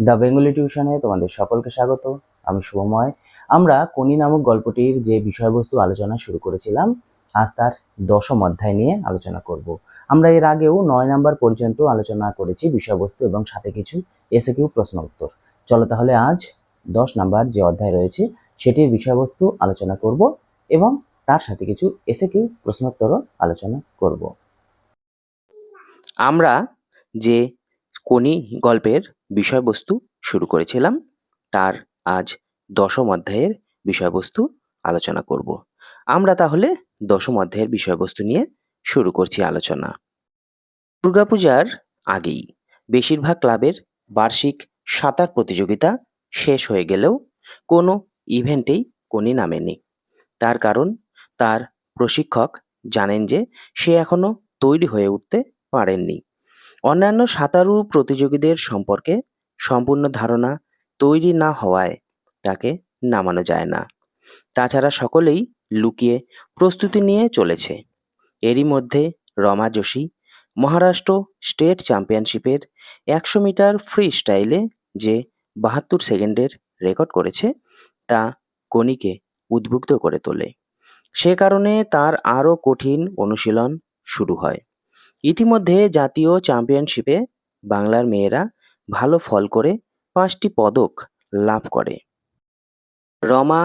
The Bengali টিউশনে তোমাদের সকলকে স্বাগত, আমি শুভময়। আমরা কোনি নামক গল্পটির যে বিষয়বস্তু আলোচনা শুরু করেছিলাম, আজ তার দশম অধ্যায় নিয়ে আলোচনা করব। আমরা এর আগেও নয় নাম্বার পর্যন্ত আলোচনা করেছি বিষয়বস্তু এবং সাথে কিছু এসে কিউ প্রশ্ন উত্তর। চলো তাহলে আজ দশ নাম্বার যে অধ্যায় রয়েছে, সেটির বিষয়বস্তু আলোচনা করব এবং তার সাথে কিছু এসে কিউ প্রশ্নোত্তরও আলোচনা করব। আমরা যে কোনি গল্পের বিষয়বস্তু শুরু করেছিলাম। তার আজ দশম অধ্যায়ের বিষয়বস্তু আলোচনা করব। আমরা তাহলে দশম অধ্যায়ের বিষয়বস্তু নিয়ে শুরু করছি আলোচনা। দুর্গাপূজার আগেই বেশিরভাগ ক্লাবের বার্ষিক সাঁতার প্রতিযোগিতা শেষ হয়ে গেলেও কোনো ইভেন্টেই কোনি নামেনি। তার কারণ তার প্রশিক্ষক জানেন যে সে এখনও তৈরি হয়ে উঠতে পারেননি। অন্যান্য সাঁতারু প্রতিযোগীদের সম্পর্কে সম্পূর্ণ ধারণা তৈরি না হওয়ায় তাকে নামানো যায় না। তাছাড়া সকলেই লুকিয়ে প্রস্তুতি নিয়ে চলেছে। এরই মধ্যে রমা যোশী মহারাষ্ট্র স্টেট চ্যাম্পিয়নশিপের একশো মিটার ফ্রি স্টাইলে যে বাহাত্তর সেকেন্ডের রেকর্ড করেছে, তা কনিকে উদ্বুদ্ধ করে তোলে। সে কারণে তার আরও কঠিন অনুশীলন শুরু হয়। ইতিমধ্যে জাতীয় চ্যাম্পিয়নশিপে বাংলার মেয়েরা ভালো ফল করে পাঁচটি পদক লাভ করে। রমা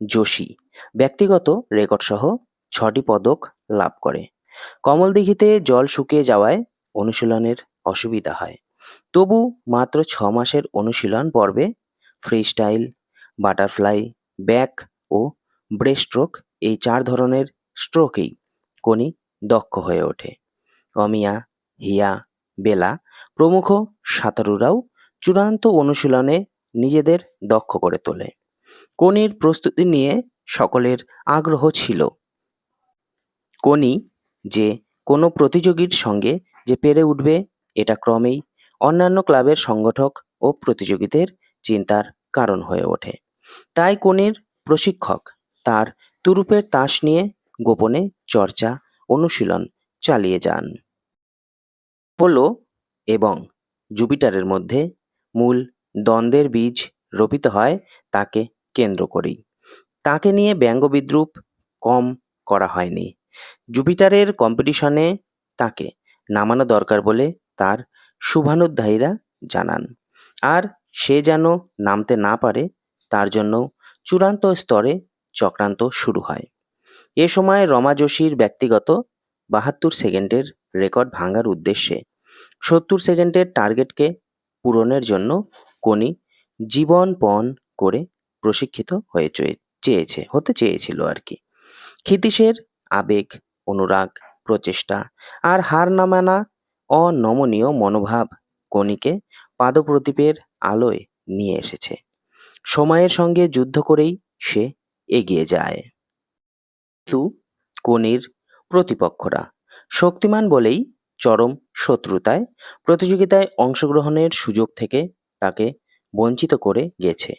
যোশী ব্যক্তিগত রেকর্ডসহ ছটি পদক লাভ করে। কমলদিঘিতে জল শুকিয়ে যাওয়ায় অনুশীলনের অসুবিধা হয়। তবু মাত্র ছ মাসের অনুশীলন পর্বে ফ্রিস্টাইল, বাটারফ্লাই, ব্যাক ও ব্রেস্ট্রোক এই চার ধরনের স্ট্রোকেই কোনি দক্ষ হয়ে ওঠে। অমিয়া হিয়া, বেলা প্রমুখ সাঁতারুরাও চূড়ান্ত অনুশীলনে নিজেদের দক্ষ করে তোলে। কোনির প্রস্তুতি নিয়ে সকলের আগ্রহ ছিল। কোনি যে কোনো প্রতিযোগীর সঙ্গে যে পেরে উঠবে, এটা ক্রমেই অন্যান্য ক্লাবের সংগঠক ও প্রতিযোগীদের চিন্তার কারণ হয়ে ওঠে। তাই কোনির প্রশিক্ষক তার তুরুপের তাস নিয়ে গোপনে চর্চা, অনুশীলন চালিয়ে যান। পোলো এবং জুপিটারের মধ্যে মূল দ্বন্দ্বের বীজ রোপিত হয় তাকে কেন্দ্র করেই। তাকে নিয়ে ব্যঙ্গ বিদ্রুপ কম করা হয়নি। জুপিটারের কম্পিটিশনে তাকে নামানো দরকার বলে তার শুভানুধ্যায়ীরা জানান। আর সে যেন নামতে না পারে, তার জন্য চূড়ান্ত স্তরে চক্রান্ত শুরু হয়। এ সময় রমা যোশীর ব্যক্তিগত বাহাত্তর সেকেন্ডের রেকর্ড ভাঙার উদ্দেশ্যে। সত্তর সেকেন্ডের টার্গেটকে পূরণের জন্য কোনি জীবনপণ করে প্রশিক্ষিত হয়ে চয়ে- চেয়েছে, হতে চেয়েছিল আর কি। ক্ষিতীশের আবেগ, অনুরাগ, প্রচেষ্টা আর হার না মানা অনমনীয় মনোভাব কোনিকে পাদপ্রদীপের আলোয় নিয়ে এসেছে। সময়ের সঙ্গে যুদ্ধ করেই সে এগিয়ে যায়। কিন্তু কোনির প্রতিপক্ষরা। শক্তিমান বলেই চরম শত্রুতায় প্রতিযোগিতায় অংশগ্রহণের সুযোগ থেকে তাকে বঞ্চিত করে গেছে।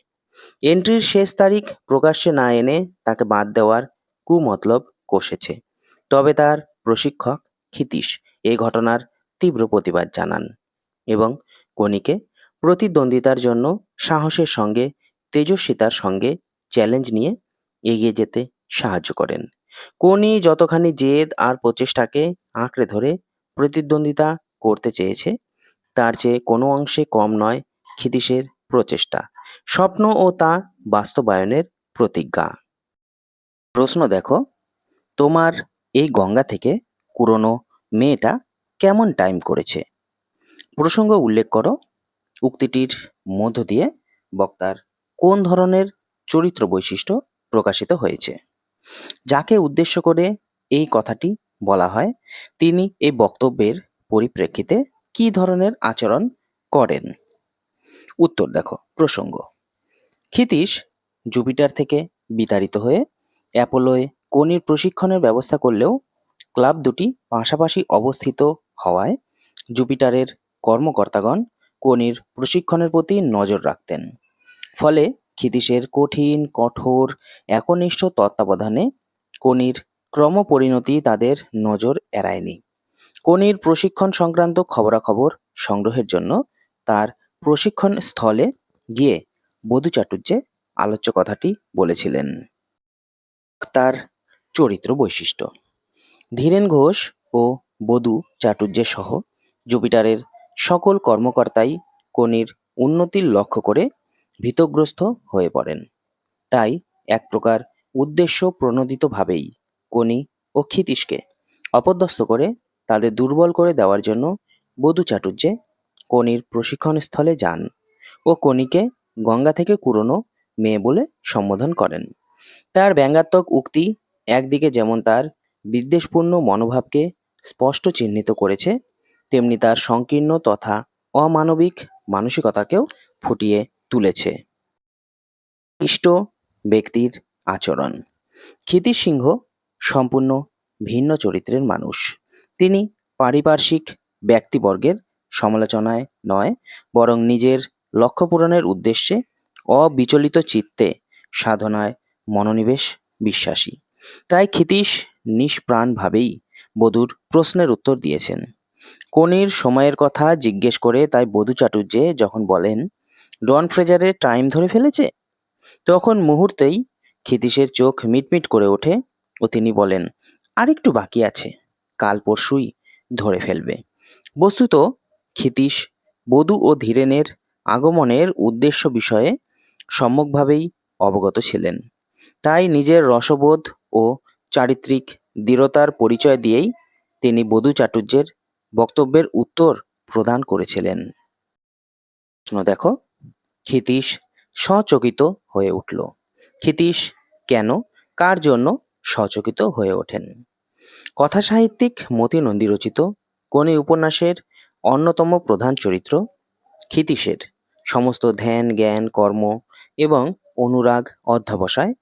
এন্ট্রির শেষ তারিখ প্রকাশ্যে না এনে তাকে বাদ দেওয়ার কুমতলব কষেছে। তবে তার প্রশিক্ষক ক্ষিতীশ এই ঘটনার তীব্র প্রতিবাদ জানান এবং কনিকে প্রতিদ্বন্দ্বিতার জন্য সাহসের সঙ্গে, তেজস্বিতার সঙ্গে চ্যালেঞ্জ নিয়ে এগিয়ে যেতে সাহায্য করেন। কোনি যতখানি জেদ আর প্রচেষ্টাকে আঁকড়ে ধরে প্রতিদ্বন্দ্বিতা করতে চেয়েছে, তার চেয়ে কোনো অংশে কম নয় ক্ষিতীশের প্রচেষ্টা, স্বপ্ন ও তা বাস্তবায়নের প্রতিজ্ঞা। প্রশ্ন দেখো, তোমার এই গঙ্গা থেকে কুরনো মেয়েটা কেমন টাইম করেছে? প্রসঙ্গ উল্লেখ করো, উক্তিটির মধ্য দিয়ে বক্তার কোন ধরনের চরিত্র বৈশিষ্ট্য প্রকাশিত হয়েছে? যাকে উদ্দেশ্য করে এই কথাটি বলা হয়, তিনি এই বক্তব্যের পরিপ্রেক্ষিতে কী ধরনের আচরণ করেন? উত্তর দেখো, প্রসঙ্গ। ক্ষিতীশ জুপিটার থেকে বিতাড়িত হয়ে অ্যাপোলোয় কোনির প্রশিক্ষণের ব্যবস্থা করলেও ক্লাব দুটি পাশাপাশি অবস্থিত হওয়ায় জুপিটারের কর্মকর্তাগণ কোনির প্রশিক্ষণের প্রতি নজর রাখতেন। ফলে ক্ষিতীশের কঠিন, কঠোর, একনিষ্ঠ তত্ত্বাবধানে কোনির ক্রমপরিণতি তাদের নজর এড়ায়নি। কোনির প্রশিক্ষণ সংক্রান্ত খবরাখবর সংগ্রহের জন্য তার প্রশিক্ষণ স্থলে গিয়ে বধু চাটুর্যে আলোচ্য কথাটি বলেছিলেন। তার চরিত্র বৈশিষ্ট্য। ধীরেন ঘোষ ও বধু চাটুর্যে সহ জুপিটারের সকল কর্মকর্তাই কনির উন্নতির লক্ষ্য করে ভীতগ্রস্ত হয়ে পড়েন। তাই এক প্রকার উদ্দেশ্য প্রণোদিতভাবেই কনি ও ক্ষিতীশকে অপদস্থ করে তাদের দুর্বল করে দেওয়ার জন্য বধূ চাটুর্যে কনির প্রশিক্ষণ স্থলে যান ও কনিকে গঙ্গা থেকে কুড়োনো মেয়ে বলে সম্বোধন করেন। তার ব্যঙ্গাত্মক উক্তি একদিকে যেমন তার বিদ্বেষপূর্ণ মনোভাবকে স্পষ্ট চিহ্নিত করেছে, তেমনি তার সংকীর্ণ তথা অমানবিক মানসিকতাকেও ফুটিয়ে তুলেছে। ইষ্ট ব্যক্তির আচরণ। ক্ষিতিশ সিংহ সম্পূর্ণ ভিন্ন চরিত্রের মানুষ। তিনি পারিপার্শ্বিক ব্যক্তিবর্গের সমালোচনায় নয়, বরং নিজের লক্ষ্য পূরণের উদ্দেশ্যে অবিচলিত চিত্তে সাধনায় মনোনিবেশ বিশ্বাসী। তাই ক্ষিতীশ নিষ্প্রাণভাবেই বধূর প্রশ্নের উত্তর দিয়েছেন। কনির সময়ের কথা জিজ্ঞেস করে তাই বধূ চাটুর্যে যখন বলেন ডন ফ্রেজারের টাইম ধরে ফেলেছে? তখন মুহূর্তেই ক্ষিতীশের চোখ মিটমিট করে ওঠে ও তিনি বলেন, আরেকটু বাকি আছে, কাল পরশুই ধরে ফেলবে। বস্তুত ক্ষিতীশ বধু ও ধীরেনের আগমনের উদ্দেশ্য বিষয়ে সম্যকভাবেই অবগত ছিলেন। তাই নিজের রসবোধ ও চারিত্রিক দৃঢ়তার পরিচয় দিয়েই তিনি বধূ চাটুর্যের বক্তব্যের উত্তর প্রদান করেছিলেন। দেখো। ক্ষিতীশ সচকিত হয়ে উঠল। ক্ষিতীশ কেন? কার জন্য সচকিত হয়ে ওঠেন? কথা সাহিত্যিক মতি নন্দী রচিত কোনি উপন্যাসের অন্যতম প্রধান চরিত্র ক্ষিতীশের। সমস্ত ধ্যান, জ্ঞান, কর্ম এবং অনুরাগ অধ্যবসায়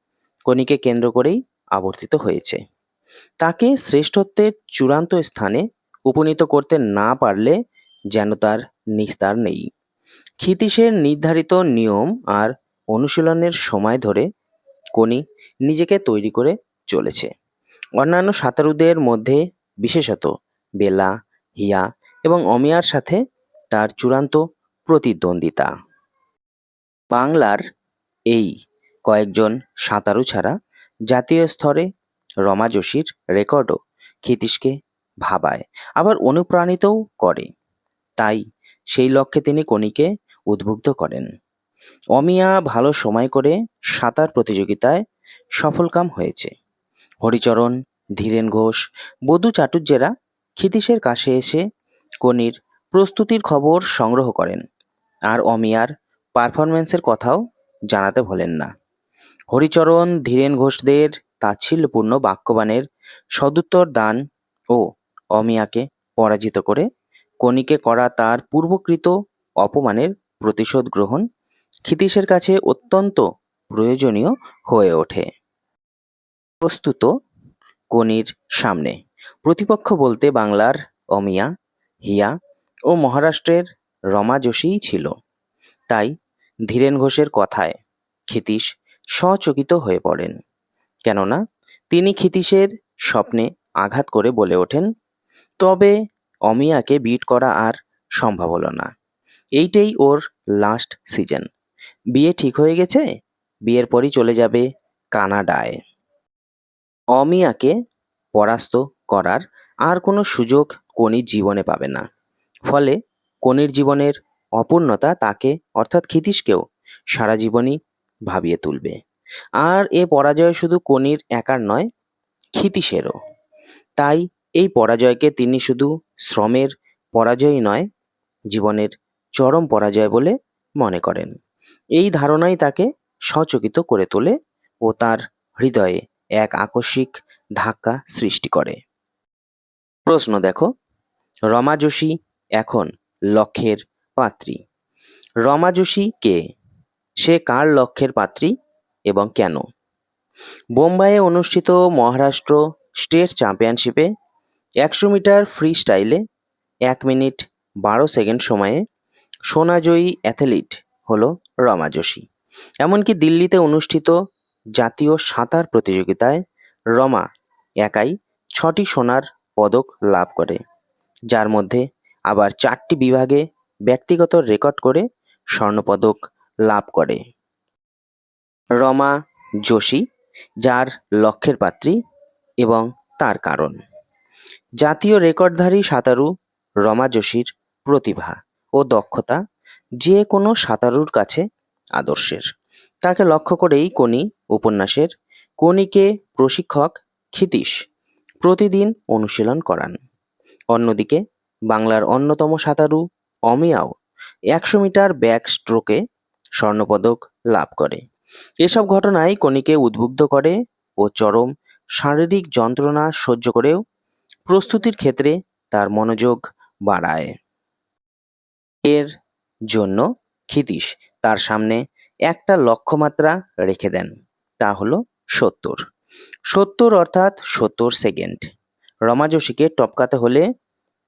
কনিকে কেন্দ্র করেই আবর্তিত হয়েছে। তাকে শ্রেষ্ঠত্বের চূড়ান্ত স্থানে উপনীত করতে না পারলে যেন তার নিস্তার নেই। ক্ষিতীশের নির্ধারিত নিয়ম আর অনুশীলনের সময় ধরে কোনি নিজেকে তৈরি করে চলেছে। অন্যান্য সাঁতারুদের মধ্যে বিশেষত বেলা, হিয়া এবং অমিয়ার সাথে তার চূড়ান্ত প্রতিদ্বন্দ্বিতা। বাংলার এই কয়েকজন সাঁতারু ছাড়া জাতীয় স্তরে রমা যোশীর রেকর্ডও ক্ষিতীশকে ভাবায়, আবার অনুপ্রাণিতও করে। তাই সেই লক্ষ্যে তিনি কনিকে উদ্বুদ্ধ করেন। অমিয়া ভালো সময় করে সাঁতার প্রতিযোগিতায় সফলকাম হয়েছে। হরিচরণ, ধীরেন ঘোষ, বধূ চাটুর্যেরা ক্ষিতীশের কাছে এসে কনির প্রস্তুতির খবর সংগ্রহ করেন। আর অমিয়ার পারফরমেন্সের কথাও জানাতে ভোলেন না। হরিচরণ, ধীরেন ঘোষদের তাচ্ছিল্যপূর্ণ বাক্যবাণের সদুত্তর দান ও অমিয়াকে পরাজিত করে কনিকে করা তার পূর্বকৃত অপমানের প্রতিশোধ গ্রহণ ক্ষিতীশের কাছে অত্যন্ত প্রয়োজনীয় হয়ে ওঠে। প্রস্তুত কনির সামনে। প্রতিপক্ষ বলতে বাংলার অমিয়া, হিয়া ও মহারাষ্ট্রের রমা যোশীই ছিল। তাই ধীরেন ঘোষের কথায় ক্ষিতীশ সচকিত হয়ে পড়েন। কেননা তিনি ক্ষিতীশের স্বপ্নে আঘাত করে বলে ওঠেন। তবে অমিয়াকে বিট করা আর সম্ভব হলো না। এইটাই ওর লাস্ট সিজন বিয়ে ঠিক হয়ে গেছে? বিয়ের পরই চলে যাবে কানাডায়। অমিয়াকে পরাস্ত করার আর কোনো সুযোগ কনির জীবনে পাবে না। ফলে কনির জীবনের অপূর্ণতা তাকে, অর্থাৎ ক্ষিতীশকেও, সারা জীবনই ভাবিয়ে তুলবে। আর এ পরাজয় শুধু কনির একার নয়, ক্ষিতীশেরও। তাই এই পরাজয়কে তিনি শুধু শ্রমের পরাজয়ই নয়, জীবনের চরম পরাজয় বলে মনে করেন। এই ধারণাই তাকে সচকিত করে তোলে ও তার হৃদয়ে এক আকস্মিক ধাক্কা সৃষ্টি করে। প্রশ্ন দেখো, রমা যোশী এখন লক্ষ্যের পাত্রী। রমা যোশী কে? সে কার লক্ষ্যের পাত্রী এবং কেন? বোম্বাইয়ে অনুষ্ঠিত মহারাষ্ট্র স্টেট চ্যাম্পিয়নশিপে একশো মিটার ফ্রি স্টাইলে এক মিনিট বারো সেকেন্ড সময়ে সোনাজয়ী অ্যাথলিট হল রমা যোশী। এমনকি দিল্লিতে অনুষ্ঠিত জাতীয় সাঁতার প্রতিযোগিতায় রমা একাই ছটি সোনার পদক লাভ করে, যার মধ্যে আবার চারটি বিভাগে ব্যক্তিগত রেকর্ড করে স্বর্ণপদক লাভ করে। রমা যোশী, যার লক্ষ্যের পাত্রী এবং তার কারণ। জাতীয় রেকর্ডধারী সাঁতারু রমা যোশীর প্রতিভা। ও দক্ষতা যে কোনো সাঁতারুর কাছে আদর্শের। তাকে লক্ষ্য করেই কোনি উপন্যাসের কোনিকে প্রশিক্ষক ক্ষিতীশ প্রতিদিন অনুশীলন করান। অন্যদিকে, বাংলার অন্যতম সাঁতারু অমিয়াও একশো মিটার ব্যাক স্ট্রোকে স্বর্ণপদক লাভ করে। এসব ঘটনাই কোনিকে উদ্বুদ্ধ করে ও চরম শারীরিক যন্ত্রণা সহ্য করেও প্রস্তুতির ক্ষেত্রে তার মনোযোগ বাড়ায়। এর জন্য ক্ষিতীশ তার সামনে একটা লক্ষ্যমাত্রা রেখে দেন, তা হলো সত্তর। সত্তর অর্থাৎ সত্তর সেকেন্ড। রমা যোশীকে টপকাতে হলে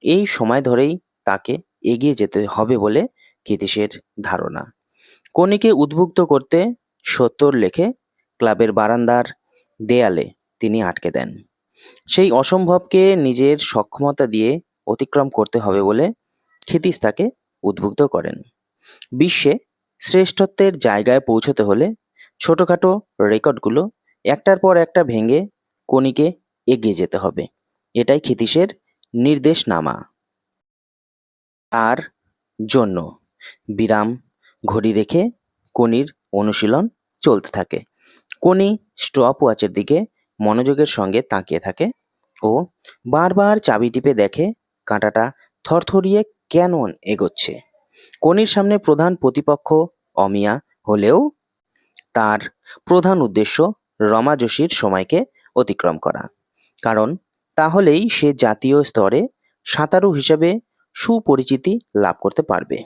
এই সময় ধরেই তাকে এগিয়ে যেতে হবে বলে ক্ষিতীশের ধারণা। কনিকে উদ্বুদ্ধ করতে সত্তর লেখে ক্লাবের বারান্দার দেয়ালে তিনি আটকে দেন। সেই অসম্ভবকে নিজের সক্ষমতা দিয়ে অতিক্রম করতে হবে বলে ক্ষিতীশ তাকে উদ্বুদ্ধ করেন। বিশ্বে শ্রেষ্ঠত্বের জায়গায় পৌঁছতে হলে ছোটখাটো রেকর্ডগুলো একটার পর একটা ভেঙে কনিকে এগিয়ে যেতে হবে। এটাই ক্ষিতীশের নির্দেশনামা। আর জন্য বিরাম ঘড়ি রেখে কনির অনুশীলন চলতে থাকে। কনি স্টপ ওয়াচের দিকে মনোযোগের সঙ্গে তাকিয়ে থাকে ও বারবার চাবি টিপে দেখে কাঁটাটা থরথরিয়ে কেন এগোচ্ছে? কনির সামনে প্রধান প্রতিপক্ষ অমিয়া হলেও তার প্রধান উদ্দেশ্য রমা যোশীর সময়কে অতিক্রম করা। কারণ তাহলেই সে জাতীয় স্তরে সাঁতারু হিসেবে সুপরিচিতি লাভ করতে পারবে।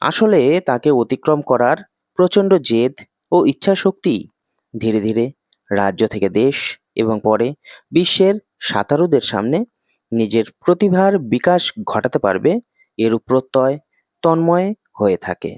আসলে তাকে অতিক্রম করার প্রচণ্ড জেদ ও ইচ্ছাশক্তি ধীরে ধীরে রাজ্য থেকে দেশ এবং পরে বিশ্বের সাঁতারুদের সামনে নিজের প্রতিভার বিকাশ ঘটাতে পারবে এরূপ প্রত্যয় তন্ময় হয়ে থাকে।